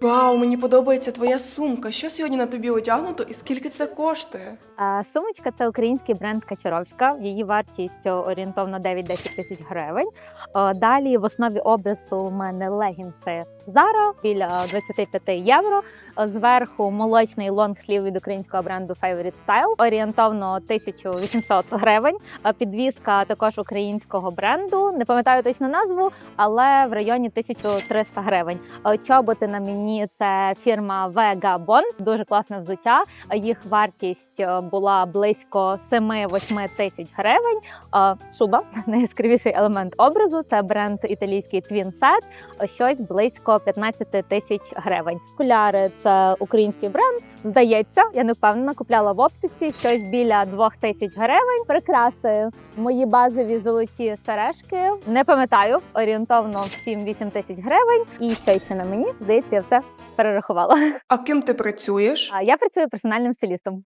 Вау, мені подобається твоя сумка. Що сьогодні на тобі одягнуто і скільки це коштує? Сумочка це український бренд Качаровська. Її вартість орієнтовно 9-10 тисяч гривень. Е, Далі в основі образу у мене легінси Zara біля 25 євро. Е, Зверху молочний лонгслів від українського бренду Favorite Style, орієнтовно 1800 гривень. Е, Підвізка також українського бренду. Не пам'ятаю точно назву, але в районі 1300 гривень. Е, Чоботи на мені це фірма Vega Bond. Дуже класне взуття. Е, Їх вартість е, була близько 7-8 тисяч гривень. Е, Шуба найяскравіший елемент образу. Це бренд італійський Twin Set, е, щось близько 15 тисяч гривень. Окуляри це український бренд. Здається, я не впевнена. Купляла в оптиці щось біля 2 тисяч гривень. Прикраси мої базові золоті сережки. Не пам'ятаю орієнтовно 7-8 тисяч гривень. І що ще на мені здається, я все перерахувала. А ким ти працюєш? Я працюю персональним стилістом.